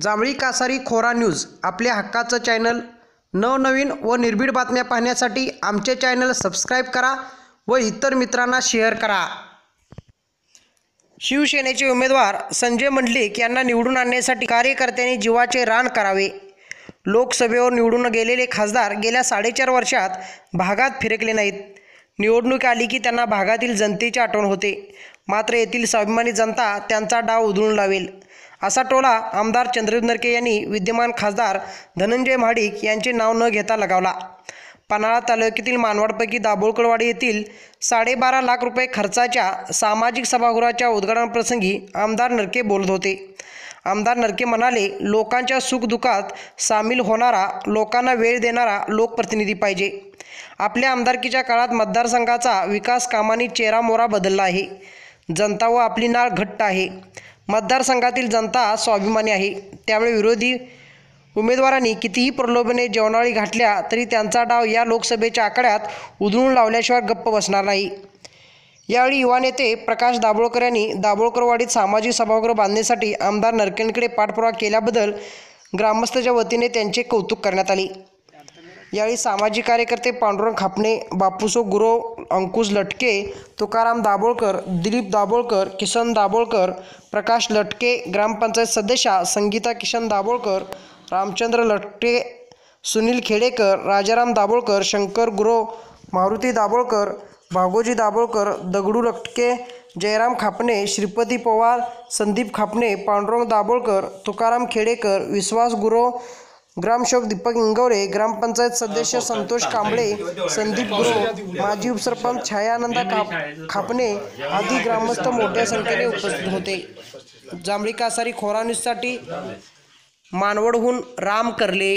जांभळी कासारी खोरा न्यूज आपल्या हक्काचं चॅनल. नवनवीन व निर्भीड बातम्या पाहण्यासाठी आमचे चॅनल सबस्क्राईब करा व इतर मित्रांना शेअर करा. शिवसेनेचे उमेदवार संजय मंडलिक यांना निवडून आणण्यासाठी कार्यकर्त्यांनी जीवाचे रान करावे. लोकसभेवर निवडून गेलेले खासदार गेल्या साडेचार वर्षात भागात फिरकले नाहीत. निवडणूक आली की त्यांना भागातील जनतेची आठवण होते. मात्र येथील स्वाभिमानी जनता त्यांचा डाव उधळून लावेल. असा टोला आमदार चंद्रकांत नरके यांनी विद्यमान खासदार धनंजय महाडिक यांचे नाव न घेता लगावला. पन्हाळा तालुक्यातील मानवाडपैकी दाभोळकळवाडी येथील साडेबारा लाख रुपये खर्चाच्या सामाजिक सभागृहाच्या उद्घाटनप्रसंगी आमदार नरके बोलत होते. आमदार नरके म्हणाले लोकांच्या सुखदुःखात सामील होणारा लोकांना वेळ देणारा लोकप्रतिनिधी पाहिजे. आपल्या आमदारकीच्या काळात मतदारसंघाचा विकास कामांनी चेहरामोरा बदलला आहे. जनता व आपली नाळ घट्ट आहे. मतदारसंघातील जनता स्वाभिमानी आहे. त्यामुळे विरोधी उमेदवारांनी कितीही प्रलोभने जेवणाळी घातल्या तरी त्यांचा डाव या लोकसभेच्या आकड्यात उधळून लावल्याशिवाय गप्प बसणार नाही. यावेळी युवा नेते प्रकाश दाभोळकर यांनी दाभोळकरवाडीत सामाजिक सभागृह बांधण्यासाठी आमदार नरकेंकडे पाठपुरावा केल्याबद्दल ग्रामस्थाच्या वतीने त्यांचे कौतुक करण्यात आले. यावेळी सामाजिक कार्यकर्ते पांडुरंग खापणे बापूसो गुरव अंकुश लटके तुकाराम दाभोळकर दिलीप दाभोळकर किसन दाभोळकर प्रकाश लटके ग्रामपंचायत सदस्या संगीता किशन दाभोळकर रामचंद्र लटके सुनील खेडेकर राजाराम दाभोळकर शंकर गुरो मारुती दाभोळकर भागोजी दाभोळकर दगडू लटके जयराम खापणे श्रीपती पवार संदीप खापणे पांडुरंग दाभोळकर तुकाराम खेडेकर विश्वास गुरो ग्रामसेवक दीपक इंगवरे ग्रामपंचायत सदस्य संतोष कांबळे संदीप गुरव माजी उपसरपंच छायानंदा काप खापणे आदी ग्रामस्थ मोठ्या संख्येने उपस्थित होते. जांभळी कासारी खोरा न्यूजसाठी मानवडहून राम करले.